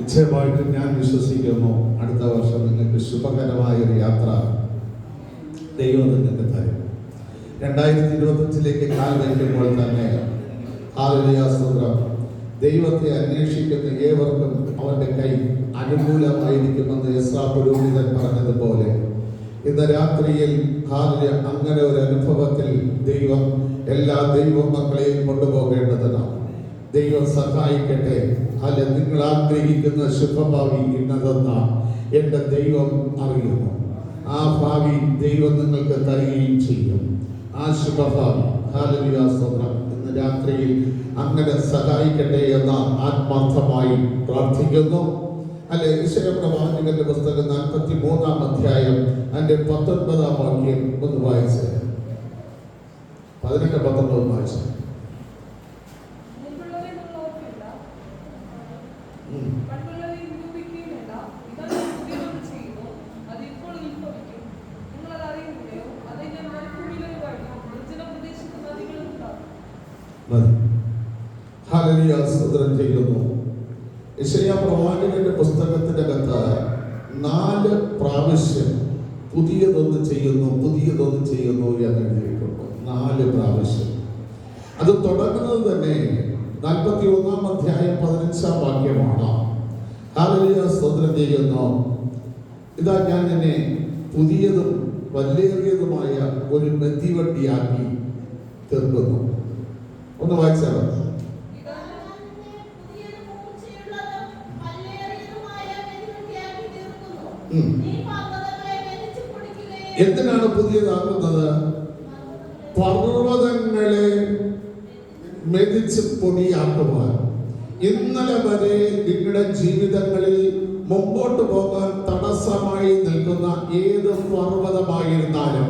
നിശ്ചയമായിട്ടും ഞാൻ വിശ്വസിക്കുന്നു. അടുത്ത വർഷം നിങ്ങൾക്ക് ശുഭകരമായ ഒരു യാത്ര. ദൈവം നിങ്ങൾക്ക് തരും. രണ്ടായിരത്തി ഇരുപത്തഞ്ചിലേക്ക് കാൽ വയ്ക്കുമ്പോൾ തന്നെ ഹാലലിയാസ്തോത്രം ദൈവത്തെ അന്വേഷിക്കുന്ന ഏവർക്കും അവന്റെ കൈ അനുകൂലമായിരിക്കുമെന്ന് യസ്രാ പുരോഹിതൻ പറഞ്ഞതുപോലെ. ഇന്ന് രാത്രിയിൽ ഹാലിയ അങ്ങനെ ഒരു അനുഭവത്തിൽ ദൈവം എല്ലാ ദൈവ മക്കളെയും കൊണ്ടുപോകേണ്ടതിനാണ്. ദൈവം സഹായിക്കട്ടെ. അല്ല നിങ്ങൾ ആഗ്രഹിക്കുന്ന ശുഭഭാവി ഇന്നതെന്ന? എന്റെ ദൈവം അറിയുന്നു. ആ ഭാവി ദൈവം നിങ്ങൾക്ക് തരികയും ചെയ്യും. ആ ശുഭഭാവി ഹാലവികാസ്തോത്രം ഇന്ന് രാത്രിയിൽ അങ്ങനെ സഹായിക്കട്ടെ എന്ന ആത്മാർത്ഥമായി പ്രാർത്ഥിക്കുന്നു. അല്ലെ ഈശ്വരപ്രവാചകന്റെ പുസ്തകം നാൽപ്പത്തി മൂന്നാം അധ്യായം അതിന്റെ പത്തൊൻപതാം വാക്യം ഒന്ന് വായിച്ചു. പതിനെട്ട് പത്തൊൻപത് വായിച്ചു മുമ്പുള്ളവയെ നിങ്ങൾ ഓർക്കില്ല. ഉം. പണ്ടുള്ളവയെ നിരൂപിക്കുകയുമില്ല. ഇതാ ഞാൻ പുതിയതൊന്ന് ചെയ്യുന്നു. അത് ഇപ്പോൾ ഉത്ഭവിക്കും. നിങ്ങൾ അത് അറിയുന്നില്ലയോ? അത് ഞാൻ മരുഭൂമിയിലൊരു വഴിയും നിർജനപ്രദേശത്ത് നദികളും ഉണ്ടാക്കും. മതി ഹാലലിയ സ്തോത്രം ചെയ്യുന്നു യശയാ പ്രവാചകന്റെ കഥ നാല് പ്രാവശ്യം പുതിയതൊന്ന് ചെയ്യുന്നു പുതിയതൊന്ന് ചെയ്യുന്നു എന്ന് എഴുതിയിട്ടുണ്ട് നാല് പ്രാവശ്യം. അത് തുടങ്ങുന്നത് തന്നെ നാൽപ്പത്തി ഒന്നാം അധ്യായം പതിനഞ്ചാം വാക്യമാണ്. സ്തോത്രം ചെയ്യുന്നു. ഇതാ ഞാൻ നിന്നെ പുതിയതും വലിയേറിയതുമായ ഒരു മെത്തിവട്ടിയാക്കി തീർക്കുന്നു. ഒന്ന് വായിച്ചാൽ എന്തിനാണ് പുതിയതാക്കുന്നത് പർവതങ്ങളെ മെതിച്ച് പൊടിയാക്കുവാൻ. ഇന്നലെ വരെ നിങ്ങളുടെ ജീവിതങ്ങളിൽ മുമ്പോട്ട് പോകാൻ തടസ്സമായി നിൽക്കുന്ന ഏത് പർവതമായിരുന്നാലും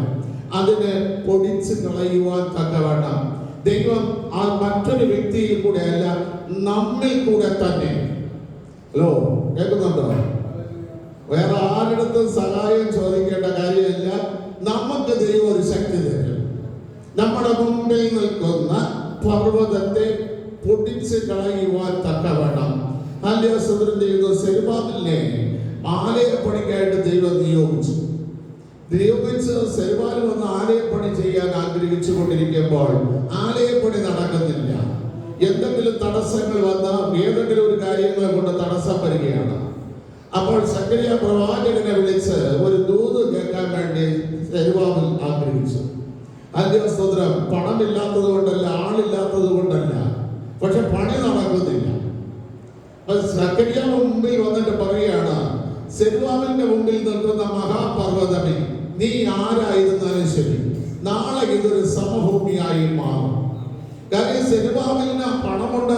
അതിനെ പൊടിച്ച് കളയുവാൻ തക്കവണ്ണം. ദൈവം ആ മറ്റൊരു വ്യക്തിയിൽ കൂടെ അല്ല നമ്മിൽ കൂടെ തന്നെ. ഹലോ കേൾക്കുന്നുണ്ടോ? വേറെ ആരിടത്തും സഹായം ചോദിക്കേണ്ട കാര്യമല്ല. നമുക്ക് ദൈവം ഒരു ശക്തി തരും. നമ്മുടെ മുമ്പിൽ നിൽക്കുന്ന പർവതത്തെ പൊടിച്ച് കളയുവാൻ തക്കവണ്ണം. അല്ലയോ സുഹൃം ചെയ്യുന്ന സെരുബാബിലിനെ ആലയപ്പണിക്കായിട്ട് ദൈവം നിയോഗിച്ചു. നിയോഗിച്ച് സെരുബാൽ വന്ന് ആലയപ്പണി ചെയ്യാൻ ആഗ്രഹിച്ചു കൊണ്ടിരിക്കുമ്പോൾ ആലയപ്പണി നടക്കുന്നില്ല. എന്തെങ്കിലും തടസ്സങ്ങൾ വന്നാൽ ഏതെങ്കിലും ഒരു കാര്യങ്ങളെ കൊണ്ട് തടസ്സം വരികയാണ് അപ്പോൾ സക്കരിയ പ്രവാചകനെ വിളിച്ച് ഒരു ദൂത് കേൾക്കാൻ വേണ്ടി തെരുവാവിൽ ആഗ്രഹിച്ചു. അതിന്റെ സ്തോത്രം പണമില്ലാത്തത് കൊണ്ടല്ല ആളില്ലാത്തത് കൊണ്ടല്ല പക്ഷെ പണി നടക്കുന്നില്ല. സക്കരിയ മുമ്പിൽ വന്നിട്ട് പറയുകയാണ് സെരുവാവിന്റെ മുമ്പിൽ നിൽക്കുന്ന മഹാപർവതമേ നീ ആരായിരുന്നാലും ശരി നാളെ ഇതൊരു സമഭൂമിയായി മാറും. കാര്യം സെരുവാവിന് പണമുണ്ട്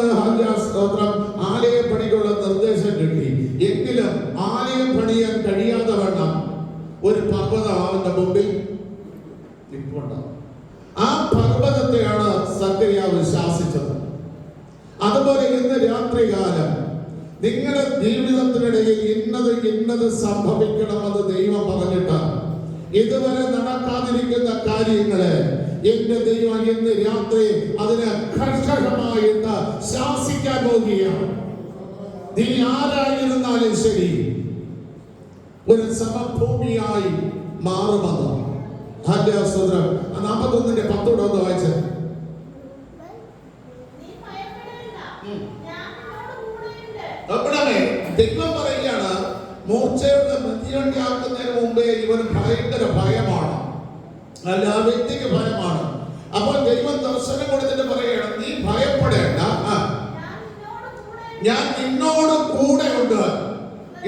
സ്തോത്രം ആലയ പണിക്കുള്ള നിർദ്ദേശം കിട്ടി. എങ്കിലും ആലയം പണിയാൻ കഴിയാതെ വേണം ഒരു പർവതം അവന്റെ മുമ്പിൽ ആ പർവതത്തെയാണ് സക്രിയാവ് ശാസിച്ചത്. അതുപോലെ ഇന്ന് രാത്രികാലം നിങ്ങളുടെ ജീവിതത്തിനിടയിൽ ഇന്നത് ഇന്നത് സംഭവിക്കണമെന്ന് ദൈവം പറഞ്ഞിട്ട് ഇതുവരെ നടക്കാതിരിക്കുന്ന കാര്യങ്ങളെ എന്റെ ദൈവം ഇന്ന് രാത്രി അതിനെ കർഷകമായിട്ട് ശാസിക്കാൻ പോകുകയാണ്. നീ ആരായിരുന്നാലും ശരി. ഒരു സമഭൂമിയായി മാറുമെന്ന്. നാപ്പത്തൊന്നിന്റെ നാൽപ്പത്തൊന്നിന്റെ പത്തോടെ ഒന്ന് വായിച്ച. ദൈവം പറയുകയാണ് മൂർച്ചയുടെ മധ്യവണ്ടിയാക്കുന്നതിന് മുമ്പേ ഇവൻ ഭയങ്കര ഭയമാണ്. അല്ല ആ വ്യക്തിക്ക് ഭയമാണ്. അപ്പോൾ ദൈവം ദർശനം കൊടുത്തിട്ട് പറയുകയാണ് നീ ഭയപ്പെടേണ്ട ആ, ഞാൻ നിന്നോട്. കൂടെ ഉണ്ട്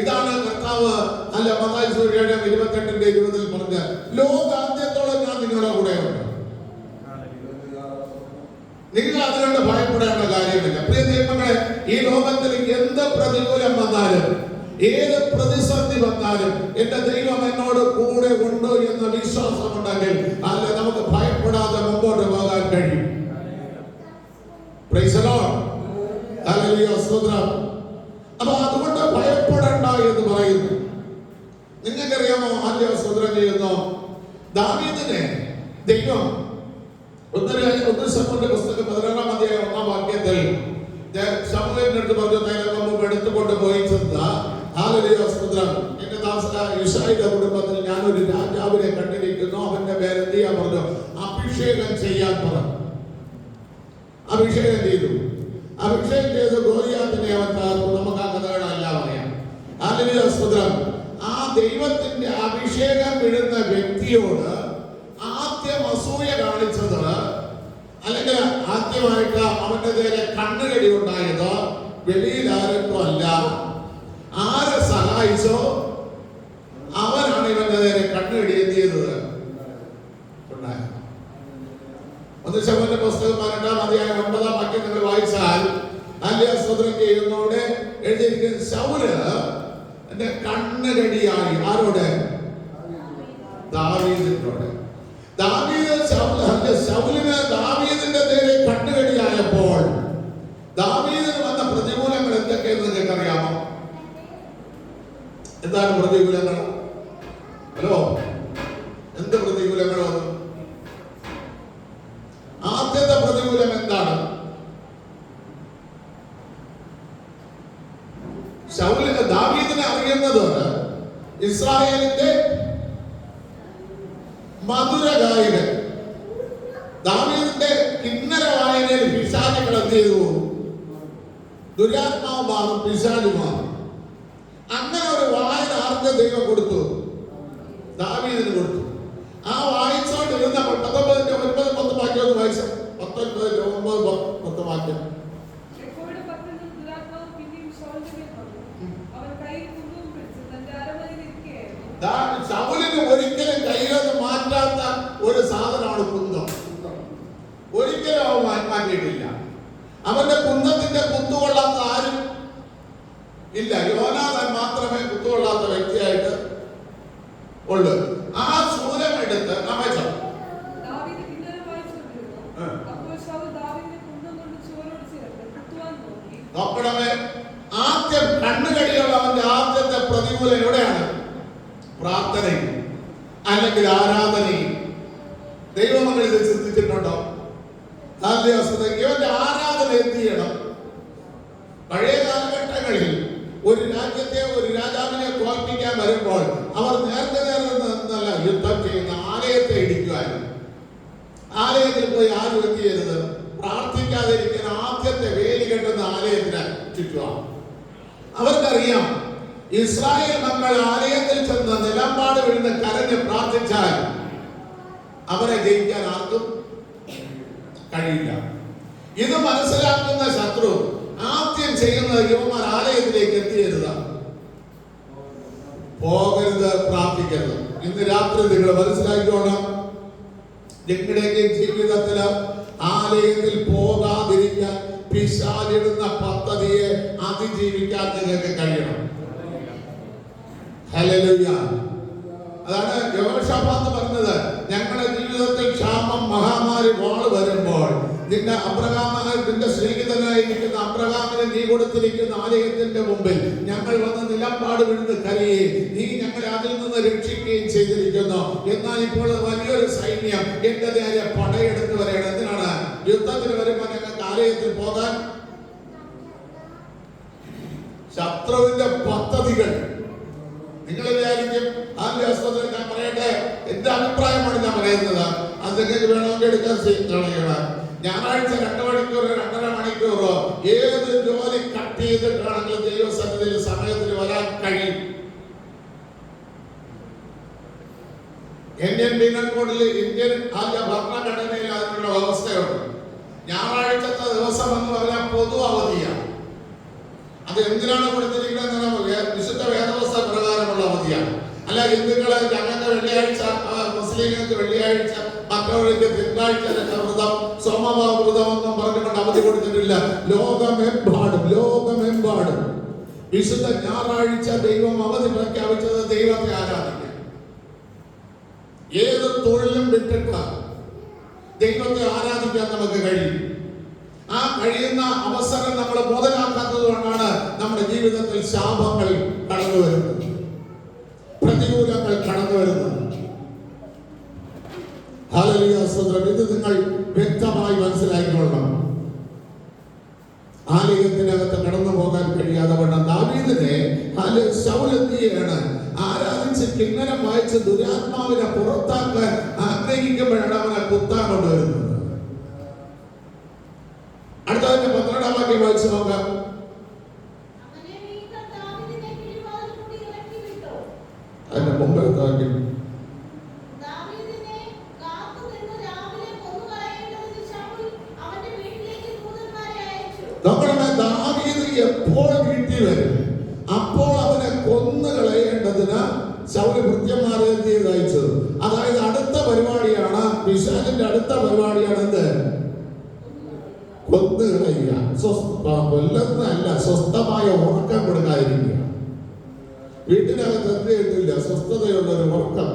ഇതാണ് കർത്താവ് അല്ല മതായി സൂര്യയുടെ ഇരുപത്തെട്ടിന്റെ ഇരുപതിൽ പറഞ്ഞ ലോകാന്ത്യത്തോളം ഞാൻ നിങ്ങളുടെ കൂടെ ഉണ്ട് നിങ്ങൾ അതുകൊണ്ട് ഭയപ്പെടേണ്ട കാര്യമില്ല. പ്രിയ ദൈവങ്ങളെ ഈ ലോകത്തിൽ എന്ത് പ്രതികൂലം വന്നാലും ഏത് പ്രതിസന്ധി വന്നാലും എന്റെ ദൈവം എന്നോട് കൂടെ ഉണ്ട് എന്ന വിശ്വാസം ഉണ്ടെങ്കിൽ അല്ല നമുക്ക് ഭയപ്പെടാതെ മുമ്പോട്ട് പോകാൻ കഴിയും. Hallelujah. സ്തോത്രം. അപ്പൊ അതുകൊണ്ട് ഭയപ്പെടണ്ട എന്ന് പറയുന്നു. നിങ്ങൾക്കറിയാമോ ആദ്യ സ്തോത്രം ചെയ്യുന്നു? ദാവീദിനെ ദൈവം പുസ്തകം ഒന്നാം വാക്യത്തിൽ എടുത്തുകൊണ്ട് പോയി ചെന്ന ഇസ്രായേലിന്റെ കുടുംബത്തിൽ ഞാൻ ഒരു രാജാവിനെ കണ്ടിരിക്കുന്നു. അവന്റെ പേരെന്ത് ചെയ്യാൻ പറഞ്ഞു? അഭിഷേകം ചെയ്യാൻ പറഞ്ഞു. അഭിഷേകം ചെയ്തു. അഭിഷേകം ചെയ്ത് ഗോലിയാത്തിന്റെ അവസ്ഥ നമുക്ക് ആ കഥകളെല്ലാം അറിയാം. അതിന് സ്തുതം ആ ദൈവത്തിന്റെ അഭിഷേകം വിടുന്ന വ്യക്തിയോട് ആദ്യം അസൂയ കാണിച്ചത് അല്ലെങ്കിൽ ആദ്യമായിട്ട് അവന്റെ നേരെ കണ്ണുകടി ഉണ്ടായത് വെളിയിൽ ആരൊന്നും അല്ല ആരെ സഹായിച്ചോ അവനാണ് ഇവന്റെ നേരെ കണ്ണുകടി എന്ത് ചെയ്തത് ഉണ്ടായത് ഒന്ന് ശവന്റെ പുസ്തകം പന്ത്രണ്ടാം അധ്യായം ഒമ്പതാം വാക്യം നിങ്ങൾ വായിച്ചാൽ അല്ലെ സ്വതന്ത്രം ചെയ്യുന്നതോടെ എഴുതിയിരിക്കുന്ന ശൗൽ എന്റെ കണ്ണുകടിയായി ആരോട്? ദാവീദിനോട്. ദാവീദ് ശൗലിന് ദാവീദിന്റെ നേരെ കണ്ണുകടിയായപ്പോൾ ദാവീദിന് വന്ന പ്രതികൂലങ്ങൾ എന്തൊക്കെയെന്ന് നിങ്ങൾക്കറിയാമോ? എന്താണ് പ്രതികൂലങ്ങൾ? ഹലോ എന്ത് പ്രതികൂലങ്ങൾ വന്നു ആദ്യത്തെ പ്രതികൂലം എന്താണ് ശൗലിന് ദാവീദിനെ അറിയുന്നത് ഇസ്രായേലിന്റെ മധുര ഗായകൻ. ദാവീദിന്റെ കിന്നര വായനയിൽ പിശാചുകൾ എന്ത് ചെയ്തു? ദുരാത്മാവ് മാറും പിശാചു മാറും അങ്ങനെ ഒരു വായന ആർക്ക് ദൈവം കൊടുത്തു ദാവീദിന് കൊടുത്തു ആ വായിച്ചോണ്ട് ഇരുന്നപ്പോൾ പത്തൊമ്പതിന്റെ ഒൻപത് പത്ത് വാക്യം ഒന്ന് വായിച്ച പത്തൊൻപതിന്റെ ഒമ്പത് പ- പത്ത് വാക്യം യഹോവയുടെ ഭക്തൻ ദുരാത്മാവ് പിന്നെയും ശൗലിന്റെ മേൽ വന്നു. അവൻ കയ്യിൽ കുന്തവും പിടിച്ച് തന്റെ അരമനയിൽ ഇരിക്കുകയായിരുന്നു. ദാ- ശൗലിന് ഒരിക്കലും കയ്യിലൊന്നും മാറ്റാത്ത ഒരു സാധനമാണ് കുന്തം ഒരിക്കലും അവൻ മാ- മാറ്റിയിട്ടില്ല അവന്റെ കുന്തത്തിന്റെ കുത്തുകൊള്ളാത്ത ആരും ഇല്ല യോനാഥൻ മാത്രമേ കുത്തുകൊള്ളാത്ത വ്യക്തിയായിട്ട് ഉള്ളൂ ആ ശൂലം എടുത്ത് അമച്ചം ദാവീദ് കിന്നരം വായിച്ചുകൊണ്ടിരുന്നു. ആ. അപ്പോൾ ശൗൽ ദാവീദിനെ കുന്തം കൊണ്ട് ചുവരോട് ചേർത്ത് കുത്തുവാൻ നോക്കി. നോക്കണമേ ആദ്യം കണ്ണുകടിയുള്ളവന്റെ ആദ്യത്തെ പ്രതികൂലം എവിടെയാണ് പ്രാർത്ഥനയും അല്ലെങ്കിൽ ആരാധനയും ദൈവമങ്ങൾ ഇത് ചിന്തിച്ചിട്ടുണ്ടോ കാലവസ്ഥ ഇവന്റെ ആരാധന എന്ത് ചെയ്യണം പഴയ കാലഘട്ടങ്ങളിൽ ഒരു രാജ്യത്തെ ഒരു രാജാവിനെ തോൽപ്പിക്കാൻ വരുമ്പോൾ അവർ നേരത്തെ നേരെ നിന്നല്ല യുദ്ധം ചെയ്യുന്ന ആലയത്തെ ഇടിക്കുമായിരുന്നു. ആലയത്തിൽ പോയി ആരും എന്ത് ചെയ്യരുത് പ്രാർത്ഥിക്കാതിരിക്കുന്ന ആദ്യത്തെ വേലി കെട്ടുന്ന ആലയത്തിന് ചുറ്റുമാണ് അവർക്കറിയാം ഇസ്രായേൽ മക്കൾ ആലയത്തിൽ ചെന്ന് നിലപാട് വീഴുന്ന കരഞ്ഞ് പ്രാർത്ഥിച്ചാൽ അവരെ ജയിക്കാൻ ആർക്കും കഴിയില്ല. ഇത് മനസ്സിലാക്കുന്ന ശത്രു ആദ്യം ചെയ്യുന്നത് യുവമാർ ആലയത്തിലേക്ക് എത്തിയരുത് പോകരുത് പ്രാർത്ഥിക്കരുത്. ഇന്ന് രാത്രി നിങ്ങൾ മനസ്സിലാക്കിക്കോണം. നിങ്ങളുടെയൊക്കെ ജീവിതത്തിൽ ആലയത്തിൽ പോകാതിരിക്കാൻ പിശാലിടുന്ന പദ്ധതിയെ അതിജീവിക്കാൻ നിങ്ങൾക്ക് കഴിയണം. അതാണ് യോശാഫാത്ത് പറഞ്ഞത്. ഞങ്ങളുടെ ജീവിതത്തിൽ ക്ഷാമം മഹാമാരി വാൾ വരുമ്പോൾ നിന്റെ അബ്രഹാം നിന്റെ സ്നേഹിതനായിരിക്കുന്ന അബ്രഹാമിന് നീ കൊടുത്തിരിക്കുന്ന ആലയത്തിന്റെ മുമ്പിൽ ഞങ്ങൾ വന്ന് നിലപാട് വിടുന്ന കരയുകയും നീ ഞങ്ങളെ അതിൽ നിന്ന് രക്ഷിക്കുകയും ചെയ്തിരിക്കുന്നു. എന്നാൽ ഇപ്പോൾ വലിയൊരു സൈന്യം എന്റെ നേരെ പടയെടുത്ത് വരെയാണ്. എന്തിനാണ്? യുദ്ധത്തിന് വരുമ്പോൾ ഞങ്ങൾക്ക് ആലയത്തിൽ പോകാൻ? ശത്രുവിന്റെ പദ്ധതികൾ. നിങ്ങൾ വിചാരിക്കും ആദ്യ ആസ്പത്രി ഞാൻ പറയട്ടെ എന്റെ അഭിപ്രായമാണ് ഞാൻ പറയുന്നത്. അത് നിങ്ങൾക്ക് വേണമെങ്കിൽ എടുക്കാൻ കളയണം ഞായറാഴ്ച രണ്ട് മണിക്കൂർ രണ്ടര മണിക്കൂറോ ഏത് ജോലി കട്ട് ചെയ്തിട്ടാണെങ്കിലും ദൈവസന്നിധിയിൽ സമയത്തിന് വരാൻ കഴിയും? ഇന്ത്യൻ പീനൽ ഇന്ത്യൻ ആദ്യ ഭരണഘടനയിൽ അതിനുള്ള വ്യവസ്ഥയുണ്ട്. ഞായറാഴ്ചത്തെ ദിവസം എന്ന് പറഞ്ഞാൽ പൊതു അവധിയാണ്. അത് എന്തിനാണ് കൊടുത്തിരിക്കുന്നത് വിശുദ്ധ വേദവസ്ഥ പ്രകാരമുള്ള അവധിയാണ്. അല്ല ഹിന്ദുക്കളെ ഞങ്ങൾക്ക് വെള്ളിയാഴ്ച മുസ്ലിങ്ങൾക്ക് വെള്ളിയാഴ്ച മറ്റവർക്ക് തിങ്കളാഴ്ച വ്രതം സോമവാ ഒന്നും പറഞ്ഞുകൊണ്ട് അവധി കൊടുത്തിട്ടില്ല. ലോകമെമ്പാടും ലോകമെമ്പാടും. വിശുദ്ധ ഞായറാഴ്ച ദൈവം അവധി പ്രഖ്യാപിച്ചത് ദൈവത്തെ ആരാധിക്കാൻ. ഏത് തൊഴിലും വിട്ടിട്ട് ദൈവത്തെ ആരാധിക്കാൻ നമുക്ക് കഴിയും. ആ കഴിയുന്ന അവസരം നമ്മൾ മുതലാക്കാത്തത് കൊണ്ടാണ് നമ്മുടെ ജീവിതത്തിൽ ശാപങ്ങൾ കടന്നു വരുന്നത് പ്രതികൂലങ്ങൾ കടന്നു വരുന്നത്. ഇത് നിങ്ങൾ വ്യക്തമായി മനസ്സിലാക്കിക്കൊള്ളണം. ആലയത്തിനകത്ത് കടന്നു പോകാൻ കഴിയാതെ വണ്ണം ദാവീദിനെ ശൗലത്തിയാണ് ആരാധിച്ച് കിന്നരം വായിച്ച് ദുരാത്മാവിനെ പുറത്താക്കാൻ ആഗ്രഹിക്കുമ്പോഴാണ് അവനെ കുത്താൻ കൊണ്ടുവരുന്നത്. അടുത്തതിന്റെ പന്ത്രണ്ടാം വാക്യം വായിച്ചു നോക്കാം. വീട്ടിനകത്ത് എന്ത് കിട്ടില്ല സ്വസ്ഥതയുള്ള ഒരു ഉറക്കം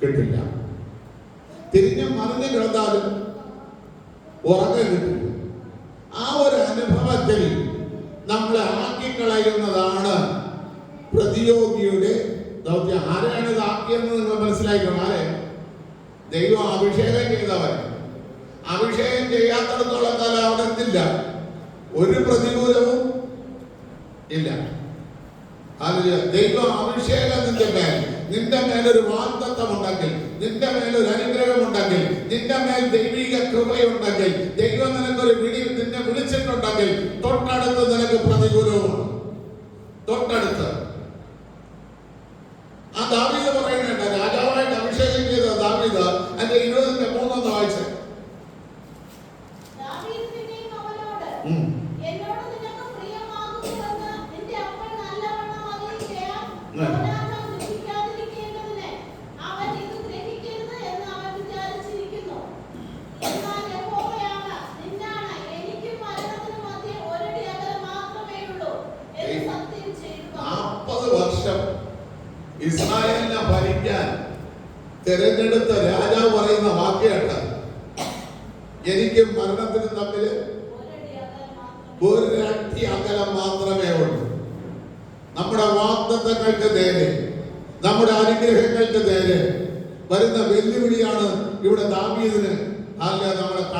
കിട്ടില്ല. തിരിഞ്ഞ് മറിഞ്ഞു കിടന്നാലും ഉറക്കം കിട്ടില്ല. ആ ഒരു അനുഭവത്തിൽ നമ്മളെ ആക്കിക്കളയുന്നതാണ് പ്രതിയോഗിയുടെ ദൗത്യം. ആരെയാണ് ഇത് ആക്കിയെന്ന് നിങ്ങൾ മനസ്സിലാക്കണം ആരെ? ദൈവം അഭിഷേകം ചെയ്തവൻ. അഭിഷേകം ചെയ്യാത്തിടത്തോളം കാലം അവിടെ എത്തില്ല. ഒരു പ്രതികൂലവും ഇല്ല. ദൈവം അഭിഷേകം നിന്റെ മേൽ നിന്റെ മേലൊരു വാഗ്ദത്വം ഉണ്ടെങ്കിൽ നിന്റെ മേലൊരു അനുഗ്രഹം ഉണ്ടെങ്കിൽ നിന്റെ മേൽ ദൈവിക കൃപയുണ്ടെങ്കിൽ ദൈവം നിനക്കൊരു വിളി നിന്നെ വിളിച്ചിട്ടുണ്ടെങ്കിൽ തൊട്ടടുത്ത് നിനക്ക് പ്രതികൂലവും തൊട്ടടുത്ത്. ആ ദാവിത പറയുന്നുണ്ട്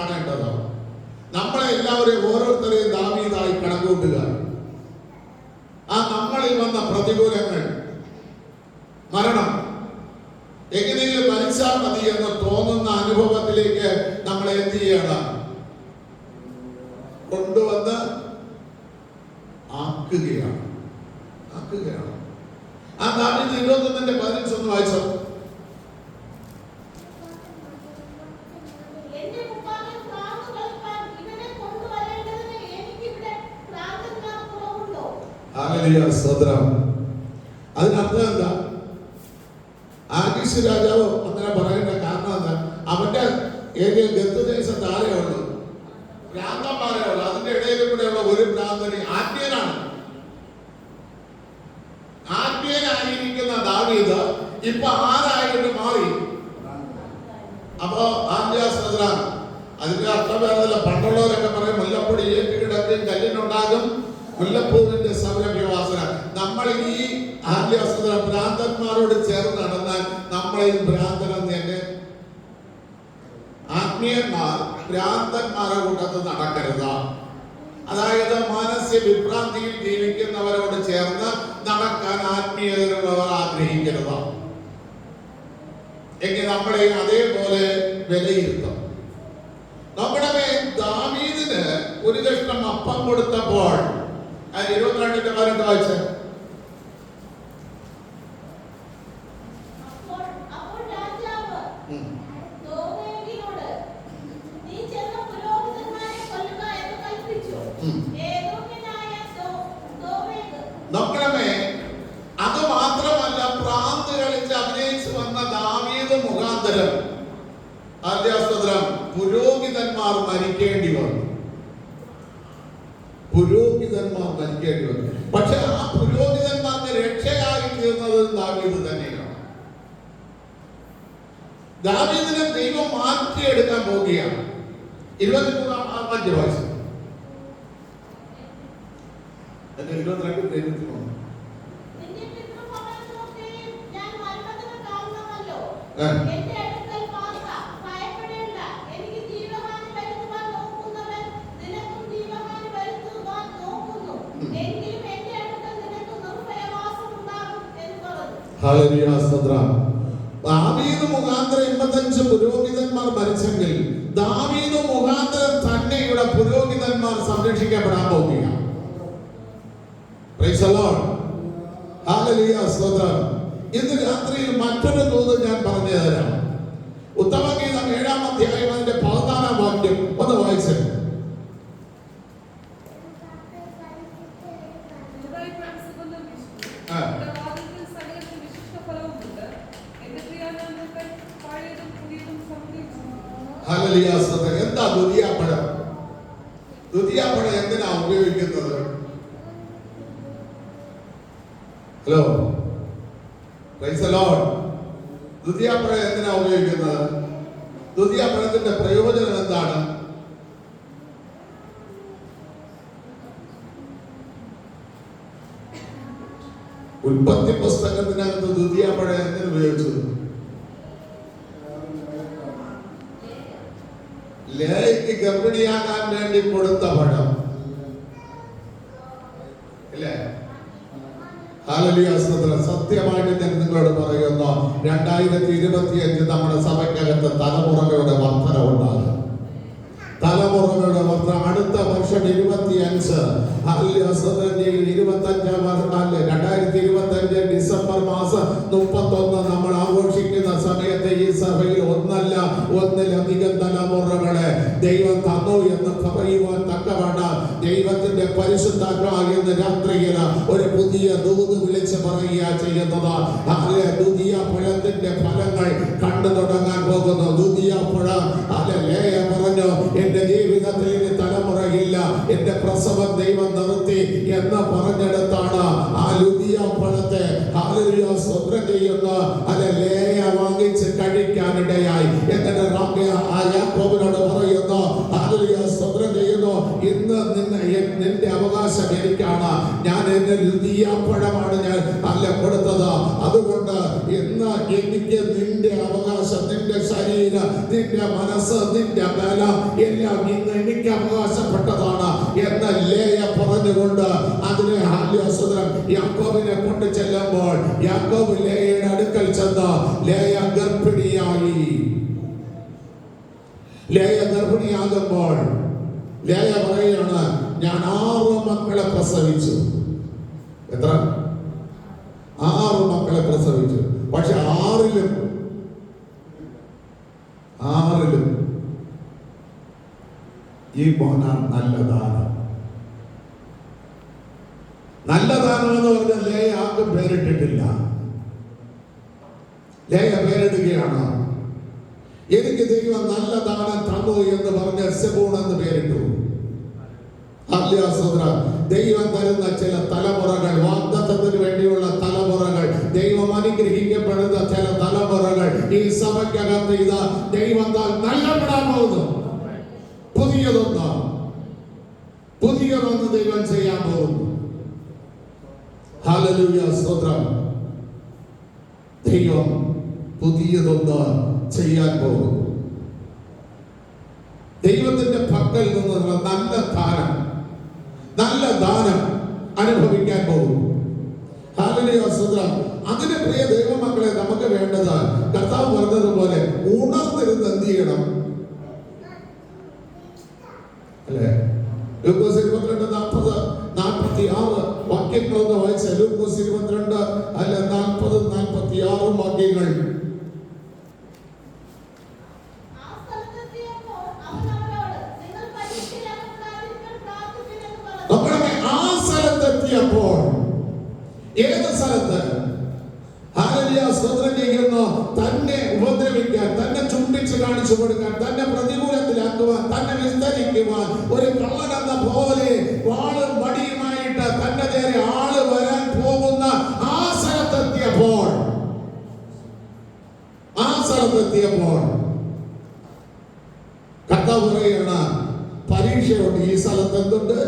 കാണേണ്ടത് നമ്മളെ എല്ലാവരെയും ഓരോരുത്തരെയും ദാവീതായി കണക്കൂട്ടുക ആ നമ്മളിൽ വന്ന പ്രതികൂലങ്ങൾ മരണം എങ്ങനെയെങ്കിലും മരിച്ചാൽ മതി എന്ന് തോന്നുന്ന അനുഭവത്തിലേക്ക് നമ്മളെ എന്ത് ചെയ്യണം കൊണ്ടുവന്ന് ആക്കുകയാണ് ആക്കുകയാണ് ആ ദാവീദ് ഇരുപത്തൊന്നിന്റെ പതിനഞ്ചൊന്ന് വായിച്ചോ എന്റെ മുമ്പാകെ ഭ്രാന്ത് കളിപ്പാൻ ഇവനെ കൊണ്ടുവരേണ്ടതിന് എനിക്കിവിടെ ഭ്രാന്തന്മാർ കുറവുണ്ടോ ഹാലലിയ സ്തോത്രം അതിനർത്ഥം എന്താ ആകിഷ് രാജാവ് അങ്ങനെ പറയേണ്ട കാരണം എന്താ അവന്റെ ഏരിയ ഗത്തുദേശത്ത് ആരേ ഉള്ളൂ ഭ്രാന്തന്മാരേ ഉള്ളൂ അതിന്റെ ഇടയിൽ കൂടെയുള്ള ഒരു ഭ്രാന്തന് ആത്മീയനാണ് ദാവീദ് ഇപ്പൊ ആരായിട്ട് മാറി? അപ്പോ ആദ്യാസ്തോത്രം അതിന്റെ അർത്ഥം വേറെ പണ്ടുള്ളവരൊക്കെ പറയും മുല്ലപ്പൊടി ഏറ്റ് കല്ലിനുണ്ടാകും. മുല്ലപ്പൂവിന്റെ സൗരഭ്യവാസന. നമ്മൾ ഈ ആദ്യാസ്തോത്രം ഭ്രാന്തന്മാരോട് ചേർന്ന് നടന്നാൽ നമ്മളെയും ഭ്രാന്തനെന്ന് തന്നെ ആത്മീയന്മാർ ഭ്രാന്തന്മാരെ കൂട്ടത്ത് നടക്കരുത്. അതായത് മാനസിക വിഭ്രാന്തിയിൽ ജീവിക്കുന്നവരോട് ചേർന്ന് നടക്കാൻ ആത്മീയതയുള്ളവർ ആഗ്രഹിക്കരുത് എങ്കിൽ നമ്മളെ അതേപോലെ വിലയിരുത്തും നമ്മുടെ മേൽ ദാവീദിന് ഒരു കഷ്ണം അപ്പം കൊടുത്തപ്പോൾ ഇരുപത്തിരണ്ടിന്റെ പതിനെട്ട് വായിച്ച അപ്പോൾ അപ്പോൾ രാജാവ് ദോവീദിനോട്, നീ ചെന്ന് പുരോഹിതന്മാരെ കൊല്ലുക എന്ന് കൽപ്പിച്ചു. ഉം. ഏദോമ്യനായ ദോ- ദോവേഗ് നമ്മുടെ മേൽ അത് മാത്രമല്ല പ്രാന്ത് കളിച്ച് അഭിനയിച്ചു വന്ന ദാവീദ് മുഖാന്തരം ആദ്യാസ്തോത്രം പുരോഹിതന്മാർ മരിക്കേണ്ടി വന്നു പുരോഹിതന്മാർ മരിക്കേണ്ടി വന്നു പക്ഷെ ആ പുരോഹിതന്മാർക്ക് രക്ഷയായി തീർന്നത് ദാവീദ് തന്നെയാണ് ദാവീദിനെ ദൈവം മാറ്റിയെടുക്കാൻ പോവുകയാണ് ഇരുപത്തിമൂന്നാം മറ്റു വായിച്ചു എന്റെ ഇരുപത്തിരണ്ട് ഇരുപത്തിമൂന്ന് നിന്റെ പിതൃഭവനത്തിലൊക്കെയും ഞാൻ മരണത്തിന് കാരണമല്ലോ. ആ. എന്റെ അടുക്കൽ പാർക്ക, ഭയപ്പെടേണ്ട. എനിക്ക് ജീവഹാനി വരുത്തുവാൻ നോക്കുന്നവൻ നിനക്കും ജീവഹാനി ഹല്ലേലൂയ, സ്തോത്രം. ദാവീദ് മുഖാന്തരം എൺപത്തഞ്ച് പുരോഹിതന്മാർ മരിച്ചെങ്കിൽ ദാവീദ് മുഖാന്തരം തന്നെ ഇവിടെ പുരോഹിതന്മാർ സംരക്ഷിക്കപ്പെടാൻ പോകുക. ഇന്ന് രാത്രിയിൽ മറ്റൊരു തോത് ഞാൻ പറഞ്ഞു തരാം ഉത്തമഗീതം ഏഴാം അധ്യായം അതിന്റെ പതിനാലാം വാക്യം ഒന്ന് വായിച്ചേ പുതുതായി സുഗന്ധം വീശുന്നു. ആ. ഇവിടെ വാതിൽക്കൽ സകലത്തിനും വിശിഷ്ട ഫലവുമുണ്ട്. എന്റെ ക്രിയാനന്ദങ്ങൾ പഴയതും പുതിയതും സമന്വയിച്ചിരിക്കുന്നു. ഹല്ലേലൂയ, സ്തോത്രം. എന്താ ദുതിയാപ്പഴം ദുതിയാപ്പഴം എന്തിനാ ഉപയോഗിക്കുന്നത് ഹലോ. പ്രൈസ് ദി ലോർഡ് ദുതിയാപ്പഴം എന്തിനാ ഉപയോഗിക്കുന്നത്? പ്രയത്തിന്റെ പ്രയോജനം എന്താണ്? ഉൽപ്പത്തി പുസ്തകത്തിനകത്ത് ദുതിയാപ്പഴം എന്തിനു ഉപയോഗിച്ചത് ലേക്ക് ഗർഭിണിയാകാൻ വേണ്ടി കൊടുത്ത പഴം ഇല്ലേ ഹാലലിയ സത്യമായിട്ട് ഞാൻ നിങ്ങളോട് പറയുന്നു രണ്ടായിരത്തി ഇരുപത്തി അഞ്ച് നമ്മുടെ സഭയ്ക്കകത്ത് തലമുറകളുടെ വർധന ഉണ്ടാകും. തലമുറകളുടെ വർധന അടുത്ത വർഷം ഇരുപത്തി അഞ്ച് ഇരുപത്തി അഞ്ചാം വർഷം അല്ലെ രണ്ടായിരത്തി ഇരുപത്തി അഞ്ച് ഡിസംബർ മാസം മുപ്പത്തൊന്ന് നമ്മൾ ആഘോഷിക്കുന്ന സമയത്ത് ഈ സഭയിൽ ഒന്നല്ല ഒന്നിലധികം തലമുറകളെ ദൈവം തന്നു എന്ന് പറയുവാൻ തക്കവണ്ണം ദൈവത്തിന്റെ പരിശുദ്ധാത്മാകുന്ന രാത്രിയിൽ ഒരു പുതിയ ദൂത് വിളിച്ച് പറയുക ചെയ്യുന്നത്. അല്ലെ? ദുതിയ പഴത്തിന്റെ ഫലങ്ങൾ കണ്ടു തുടങ്ങാൻ പോകുന്നു. ദുതിയ പഴം. അല്ലെ പറഞ്ഞു എന്റെ ജീവിതത്തിൽ ഇനി തലമുറയില്ല. എന്റെ പ്രസവം ദൈവം നിർത്തി എന്ന് പറഞ്ഞെടുത്താണ്. ആ ലുതിയ പഴത്തെ ഹാലലിയ സ്വപ്നം ചെയ്യുന്ന. അല്ലെ ലേയ വാങ്ങിച്ച് കഴിക്കാനിടയായി എന്നിട്ട് ആ യാക്കോബിനോട് പറയുന്നു ഹാലലിയ സ്വപ്നം ചെയ്യുന്നു ഇന്ന് നിന്നെ നിന്റെ അവകാശം എനിക്കാണ്. ഞാൻ എന്നെ ലുദിയ പഴമാണ് ഞാൻ അല്ല കൊടുത്തത് അതുകൊണ്ട് ഇന്ന് എനിക്ക് നിന്റെ അവകാശം നിന്റെ ശരീരം നിന്റെ മനസ്സ് നിന്റെ ബലം എല്ലാം ഇന്ന് എനിക്ക് അവകാശപ്പെട്ടതാണ് എന്ന ലേയ പറഞ്ഞുകൊണ്ട് അതിനെ ഹാല്യാസുദ്രം യാക്കോബിനെ കൊണ്ട് ചെല്ലുമ്പോൾ യാക്കോബ് ലേയയുടെ അടുക്കൽ ചെന്ന് ലേയ ഗർഭിണിയായി. ലേയ ഗർഭിണിയാകുമ്പോൾ ലേയ പറയുകയാണ് ഞാൻ ആറ് മക്കളെ പ്രസവിച്ചു. എത്ര? ആറ് മക്കളെ പ്രസവിച്ചു. പക്ഷെ ആറിലും ആറിലും ഈ മോനാണ് നല്ല ദാനം നല്ല ദാനം എന്ന് പറഞ്ഞാൽ ലേ ആർക്കും പേരിട്ടിട്ടില്ല. ലേയ പേരിടുകയാണ്? എനിക്ക് ദൈവം നല്ല ദാനം തന്നു എന്ന് പറഞ്ഞ സെബൂൺ എന്ന് പേരിട്ടു ഹല്ലേലൂയ. ദൈവം തരുന്ന ചില തലമുറകൾ വാഗ്ദത്തത്തിന് വേണ്ടിയുള്ള തലമുറകൾ ദൈവം അനുഗ്രഹിക്കപ്പെടുന്ന ചില തലമുറകൾ ഈ സഭയ്ക്കകത്ത് ഇത് ദൈവത്താൽ നൽകപ്പെടാൻ പോകുന്നു പുതിയതൊന്ന് പുതിയതൊന്ന് ദൈവം ചെയ്യാൻ പോകുന്നു ഹല്ലേലൂയ സ്തോത്രം ദൈവം പുതിയതൊന്ന് ചെയ്യാൻ പോകുന്നു. ദൈവത്തിന്റെ പക്കൽ നിന്നുള്ള നല്ല ദാനം നല്ല ദാനം അനുഭവിക്കാൻ പോകും അതിന് പ്രിയ ദൈവമക്കളെ നമുക്ക് വേണ്ടത് കർത്താവ് പറഞ്ഞതുപോലെ ഉണർന്നിരുന്ന് എന്ത് ചെയ്യണം? അല്ലേ? ലൂക്കോസ് ഇരുപത്തിരണ്ട് നാൽപ്പത് നാൽപ്പത്തി ആറ് വാക്യങ്ങളൊന്ന് വായിച്ച ലൂക്കോസ് ഇരുപത്തിരണ്ട് അല്ല നാൽപ്പത് നാൽപ്പത്തി ആറ് വാക്യങ്ങൾ ആ സ്ഥലത്തെത്തിയപ്പോൾ അവൻ അവരോട്, "നിങ്ങൾ പരീക്ഷയിലകപ്പെടാതിരിക്കാൻ പ്രാർത്ഥിപ്പിനെന്ന് പറഞ്ഞു." നമ്മുടെ ആ സ്ഥലത്തെത്തിയപ്പോൾ ഏത് സ്ഥലത്ത് ഹാലലിയ സ്തോത്രം ചെയ്യുന്നു തന്നെ ഉപദ്രവിക്കാൻ തന്നെ ചുംബിച്ച് കാണിച്ചു കൊടുക്കാൻ തന്നെ പ്രതികൂലത്തിലാക്കുവാൻ തന്നെ വിസ്തരിക്കുവാൻ ഒരു കള്ളൻ എന്ന പോലെ വാളും മടിയുമായിട്ട് തന്നെ നേരെ ആൾ വരാൻ പോകുന്ന ആ സ്ഥലത്തെത്തിയപ്പോൾ ആ സ്ഥലത്തെത്തിയപ്പോൾ കർത്താവ് പറയണ പരീക്ഷയുണ്ട് ഈ സ്ഥലത്ത് എന്തുണ്ട്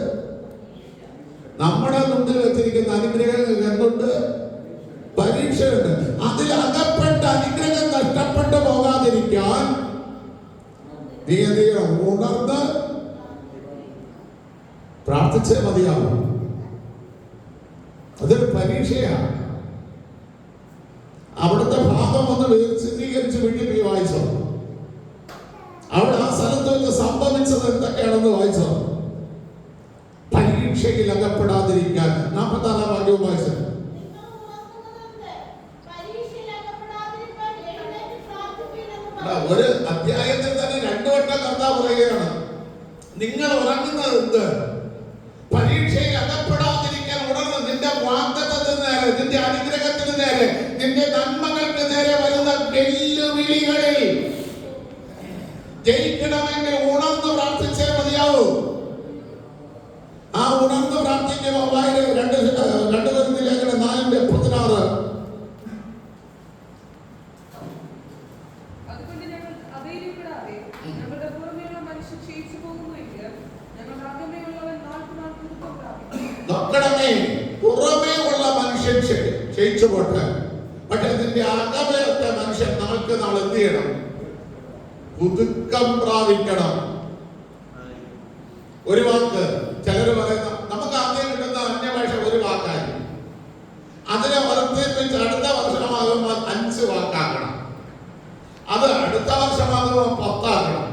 നമ്മുടെ മുമ്പിൽ വെച്ചിരിക്കുന്ന അനുഗ്രഹങ്ങൾ എന്തുണ്ട് പരീക്ഷയുണ്ട് അതിൽ അകപ്പെട്ട അനുഗ്രഹം നഷ്ടപ്പെട്ടു പോകാതിരിക്കാൻ നീ എന്ത് ചെയ്യണം ഉണർന്ന് പ്രാർത്ഥിച്ചേ മതിയാവും. അതൊരു പരീക്ഷയാണ്. വിശദീകരിച്ച് വീട്ടിൽ വായിച്ചോ. അവിടെ ആ സ്ഥലത്ത് വെച്ച് സംഭവിച്ചത് എന്തൊക്കെയാണെന്ന് വായിച്ചോ. പരീക്ഷയിൽ അകപ്പെടാതിരിക്കാൻ. നാൽപ്പത്താറാം വാക്യവും വായിച്ചത് നിങ്ങൾ ഉറങ്ങുന്നത് എന്ത്? പരീക്ഷയിൽ അകപ്പെടാതിരിക്കാൻ ഉണർന്ന് നിന്റെ വാഗ്ദത്തത്തിന് നേരെ നിന്റെ അനുഗ്രഹത്തിന് നേരെ നിന്റെ നന്മകൾക്ക് നേരെ വരുന്ന വെല്ലുവിളികളിൽ ജയിക്കണമെങ്കിൽ ഉണർന്ന് പ്രാർത്ഥിച്ചേ മതിയാവൂ. ആ ഉണർന്ന് പ്രാർത്ഥിക്കുമ്പോൾ വായിൽ രണ്ട് രണ്ട് വരുന്ന ലേഖനം നാലിന്റെ പതിനാറ് അതുകൊണ്ട് ഞങ്ങൾ അധൈര്യപ്പെടാതെ ഞങ്ങളുടെ പുറമേയുള്ള മനുഷ്യൻ ക്ഷയിച്ചു പോകുന്നുവെങ്കിൽ ഞങ്ങളുടെ അകമേയുള്ളവൻ നാൾക്ക് നാൾ പുതുക്കം പ്രാപിക്കും നോക്കണമേ പുറമേ ഉള്ള മനുഷ്യൻ ക്ഷ- ക്ഷയിച്ചു പോട്ടെ പക്ഷെ നിന്റെ അകമേത്തെ മനുഷ്യൻ നാൾക്ക് നാൾ എന്ത് ചെയ്യണം പുതുക്കം പ്രാപിക്കണം ഒരു വാക്ക് ചിലർ പറയുന്ന നമുക്ക് ആദ്യം കിട്ടുന്ന അന്യഭാഷ ഒരു വാക്കായി അതിനെ വർദ്ധിപ്പിച്ച് അടുത്ത വർഷമാകുമ്പോൾ അഞ്ച് വാക്കാക്കണം അത് അടുത്ത വർഷമാകുമ്പോൾ പത്താക്കണം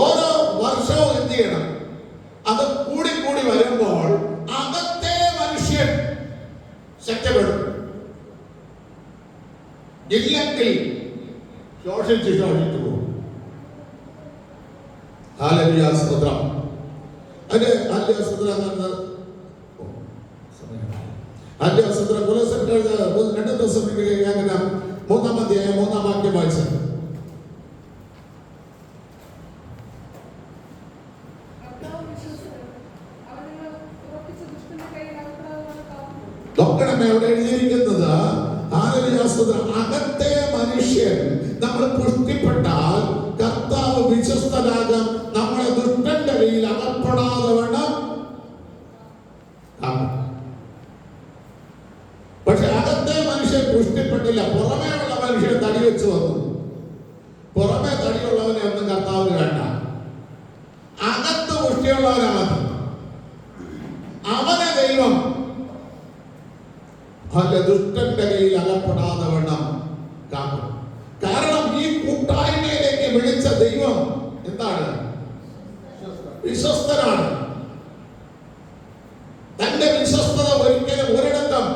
ഓരോ വർഷവും എന്ത് ചെയ്യണം അത് കൂടി കൂടി വരുമ്പോൾ അകത്തെ മനുഷ്യൻ ശക്തിപ്പെടും ഇല്ലെങ്കിൽ ശോഷിച്ച് ശോഷിച്ചു പോകും. ഹാലലിയ സ്തോത്രം അതിന്റെ കൊലോസ്യർ എഴുതിയ മൂന്ന് രണ്ട് ദിവസം ലേഖനം മൂന്നാം അധ്യായം മൂന്നാം വാക്യം വായിച്ചത് കർത്താവ് വിശ്വസ്തൻ അവൻ നിങ്ങൾ ഉറപ്പിച്ച ദുഷ്ടന്റെ കയ്യിൽ അകപ്പെടാതെ കാക്കുന്നു നോക്കണമേ അവിടെ എഴുതിയിരിക്കുന്നത് ഹാലലിയ സ്തോത്രം അകത്തെ മനുഷ്യൻ നമ്മൾ പുഷ്ടിപ്പെട്ടാൽ കർത്താവ് വിശ്വസ്തനാകും നമ്മളെ ദുഷ്ടന്റെ കയ്യിൽ അകപ്പെടാതെ വേണം കാക്കണം. പക്ഷെ അകത്തെ മനുഷ്യൻ പുഷ്ടിപ്പെട്ടില്ല പുറമേ ഉള്ള മനുഷ്യൻ തടി വെച്ച് വന്നു. പുറമെ തടിയുള്ളവനെ ഒന്നും കർത്താവ് കണ്ട. അകത്ത് പുഷ്ടിയുള്ളവനാണ് അവനെ ദൈവം അവന്റെ ദുഷ്ടന്റെ കയ്യിൽ അകപ്പെടാതെ വേണം കാക്കും. കാരണം ഈ കൂട്ടായ്മയിലേക്ക് വിളിച്ച ദൈവം എന്താണ്? വിശ്വസ്തനാണ്. തന്റെ വിശ്വസ്തത ഒരിക്കലും ഒരിടത്തും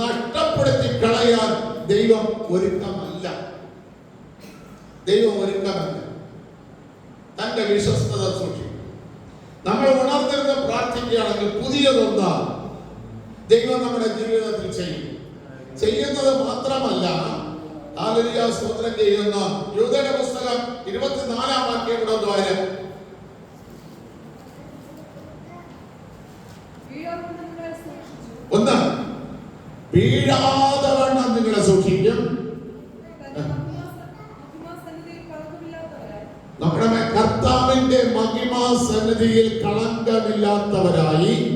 നഷ്ടപ്പെടുത്തി കളയാൻ ദൈവം ഒരുക്കമല്ല ദൈവം ഒരുക്കമല്ല. തന്റെ വിശ്വസ്തത സൂക്ഷിക്കും. നമ്മൾ ഉണർന്നിരുന്ന് പ്രാർത്ഥിക്കുകയാണെങ്കിൽ പുതിയതൊന്നാ ദൈവം നമ്മുടെ ജീവിതത്തിൽ ചെയ്യും. ചെയ്യുന്നത് മാത്രമല്ല. ഹാലലിയ സ്തോത്രം ചെയ്യുന്ന. യൂതയുടെ പുസ്തകം ഇരുപത്തിനാലാം വാക്യം കൂടെ ദ്വാരം ഒന്ന്. വീഴാതവണ്ണം നിങ്ങളെ സൂക്ഷിക്കും തന്റെ മഹിമാസന്നിധിയിൽ കളങ്കമില്ലാത്തവരായി നമ്മുടെ കർത്താവിന്റെ മഹിമാ സന്നിധിയിൽ കളങ്കമില്ലാത്തവരായി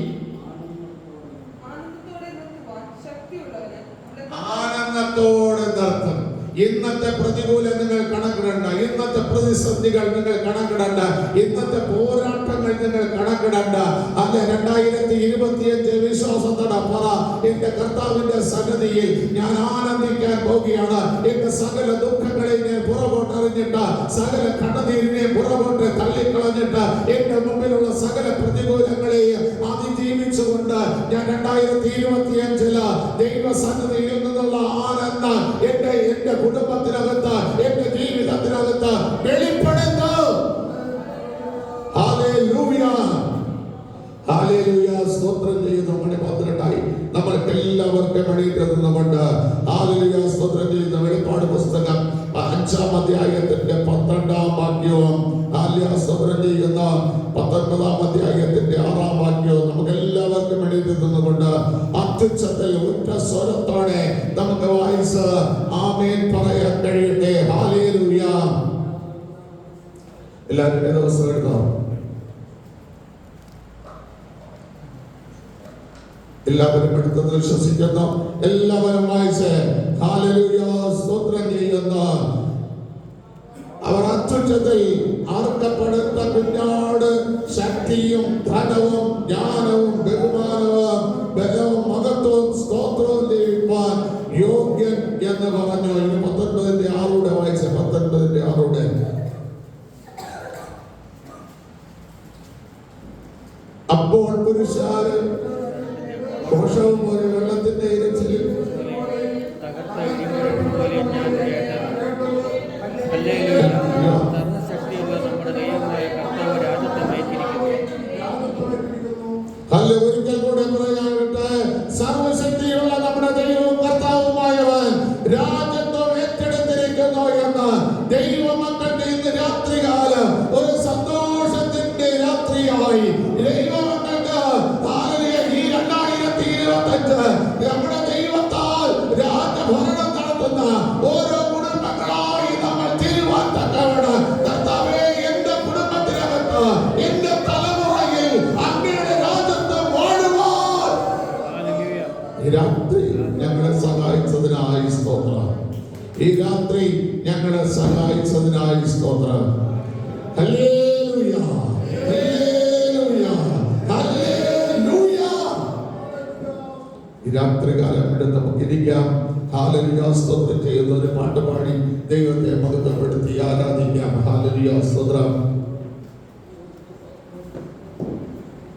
ഇന്നത്തെ പ്രതികൂലം നിങ്ങൾ കണക്കിടണ്ട. ഇന്നത്തെ പ്രതിസന്ധികൾ നിങ്ങൾ കണക്കിടണ്ട. ഇന്നത്തെ പോരാട്ടങ്ങൾ നിങ്ങൾ കണക്കിടണ്ട. അല്ല? രണ്ടായിരത്തി ഇരുപത്തിയഞ്ച് വിശ്വാസത്തോടെ പറ. എന്റെ കർത്താവിന്റെ സന്നദ്ധിയിൽ ഞാൻ ആനന്ദിക്കാൻ പോവുകയാണ്. എന്റെ സകല ദുഃഖങ്ങളെ ഞാൻ പുറകോട്ടറിഞ്ഞിട്ട് സകല കണ്ണുനീരിനെ പുറകോട്ട് തള്ളിക്കളഞ്ഞിട്ട് എന്റെ മുമ്പിലുള്ള സകല പ്രതികൂലങ്ങളെയും അതിജീവിച്ചുകൊണ്ട് ഞാൻ രണ്ടായിരത്തി ഇരുപത്തി അഞ്ചിൽ ദൈവസന്നിധിയിൽ നിന്നുള്ള ആനന്ദം എന്റെ എന്റെ കുടുംബത്തിനകത്ത് എന്റെ ജീവിതത്തിനകത്ത് വെളിപ്പെടുന്നു ഹല്ലേലൂയ ഹല്ലേലൂയ സ്തോത്രം ചെയ്യുന്നു മണി പന്ത്രണ്ടായി നമ്മൾക്ക് എല്ലാവർക്കും എണീറ്റ് നിന്നുകൊണ്ട് ഹല്ലേലൂയ സ്തോത്രം ചെയ്യുന്ന വെളിപ്പാട് പുസ്തകം അഞ്ചാം അധ്യായത്തിന്റെ പന്ത്രണ്ടാം വാക്യവും ഹല്ലേലൂയ സ്തോത്രം ചെയ്യുന്ന പത്തൊൻപതാം അധ്യായത്തിന്റെ ആറാം വാക്യവും നമുക്ക് എല്ലാവർക്കും എണീറ്റ് അത്യുച്ചത്തിൽ ഒറ്റ സ്വരത്തോടെ നമുക്ക് വായിച്ച് ആമേൻ പറയാൻ കഴിയട്ടെ. ഹാലേലൂയ എല്ലാവരും ദിവസം എടുത്തോ? എല്ലാവരും എടുത്തെന്ന് വിശ്വസിക്കുന്നു. എല്ലാവരും വായിച്ച്. ഹാലലുയ സ്തോത്രം ചെയ്യുന്നു. അവർ അത്യുച്ചത്തിൽ ആർക്കപ്പെടുത്ത പിന്നാട് ശക്തിയും ധനവും ജ്ഞാനവും പത്തൊൻപതിന്റെ ആറൂടെ വായിച്ച പത്തൊൻപത് ഹാലരിക സ്തോത്രം ചെയ്യുന്ന ഒരു പാട്ട് പാടി